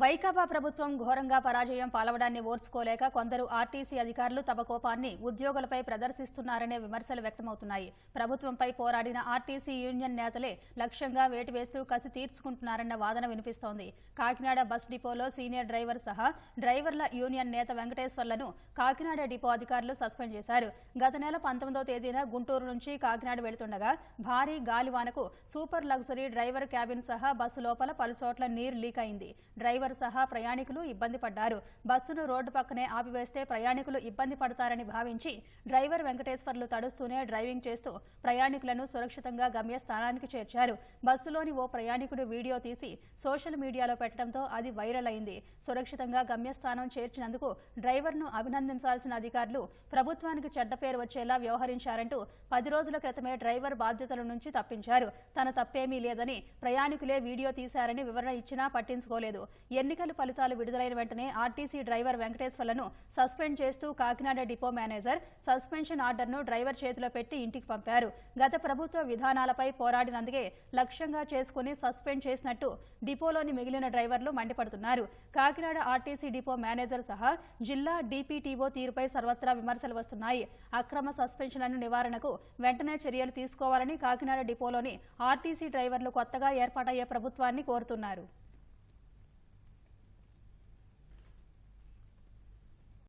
వైకాపా ప్రభుత్వం ఘోరంగా పరాజయం పాలవడాన్ని ఓర్చుకోలేక కొందరు ఆర్టీసీ అధికారులు తమ కోపాన్ని ఉద్యోగులపై ప్రదర్శిస్తున్నారనే విమర్శలు వ్యక్తమవుతున్నాయి. ప్రభుత్వంపై పోరాడిన ఆర్టీసీ యూనియన్ నేతలే లక్ష్యంగా వేటు వేస్తూ కసి తీర్చుకుంటున్నారన్న వాదన వినిపిస్తోంది. కాకినాడ బస్ డిపోలో సీనియర్ డ్రైవర్ సహా డ్రైవర్ల యూనియన్ నేత వెంకటేశ్వర్లను కాకినాడ డిపో అధికారులు సస్పెండ్ చేశారు. గత నెల పంతొమ్మిదో తేదీన గుంటూరు నుంచి కాకినాడ వెళుతుండగా భారీ గాలివానకు సూపర్ లగ్జరీ డ్రైవర్ క్యాబిన్ సహా బస్సు లోపల పలుచోట్ల నీరు లీక్ అయింది. డ్రైవర్ డ్రైవర్ సహా ప్రయాణికులు ఇబ్బంది పడ్డారు. బస్సును రోడ్డు పక్కనే ఆపివేస్తే ప్రయాణికులు ఇబ్బంది పడతారని భావించి డ్రైవర్ వెంకటేశ్వర్లు తడుస్తూనే డ్రైవింగ్ చేస్తూ ప్రయాణికులను సురక్షితంగా గమ్యస్థానానికి చేర్చారు. బస్సులోని ఓ ప్రయాణికుడు వీడియో తీసి సోషల్ మీడియాలో పెట్టడంతో అది వైరల్ అయింది. సురక్షితంగా గమ్యస్థానం చేర్చినందుకు డ్రైవర్ను అభినందించాల్సిన అధికారులు ప్రభుత్వానికి చెడ్డ పేరు వచ్చేలా వ్యవహరించారంటూ పది రోజుల క్రితమే డ్రైవర్ బాధ్యతల నుంచి తప్పించారు. తన తప్పేమీ లేదని ప్రయాణికులే వీడియో తీశారని వివరణ ఇచ్చినా పట్టించుకోలేదు. ఎన్నికల ఫలితాలు విడుదలైన వెంటనే ఆర్టీసీ డ్రైవర్ వెంకటేశ్వర్లను సస్పెండ్ చేస్తూ కాకినాడ డిపో మేనేజర్ సస్పెన్షన్ ఆర్డర్ను డ్రైవర్ చేతిలో పెట్టి ఇంటికి పంపారు. గత ప్రభుత్వ విధానాలపై పోరాడినందుకే లక్ష్యంగా చేసుకుని సస్పెండ్ చేసినట్టు డిపోలోని మిగిలిన డ్రైవర్లు మండిపడుతున్నారు. కాకినాడ ఆర్టీసీ డిపో మేనేజర్ సహా జిల్లా డీపీటీఓ తీరుపై సర్వత్రా విమర్శలు వస్తున్నాయి. అక్రమ సస్పెన్షన్లను నివారణకు వెంటనే చర్యలు తీసుకోవాలని కాకినాడ డిపోలోని ఆర్టీసీ డ్రైవర్లు కొత్తగా ఏర్పాటయ్యే ప్రభుత్వాన్ని కోరుతున్నారు.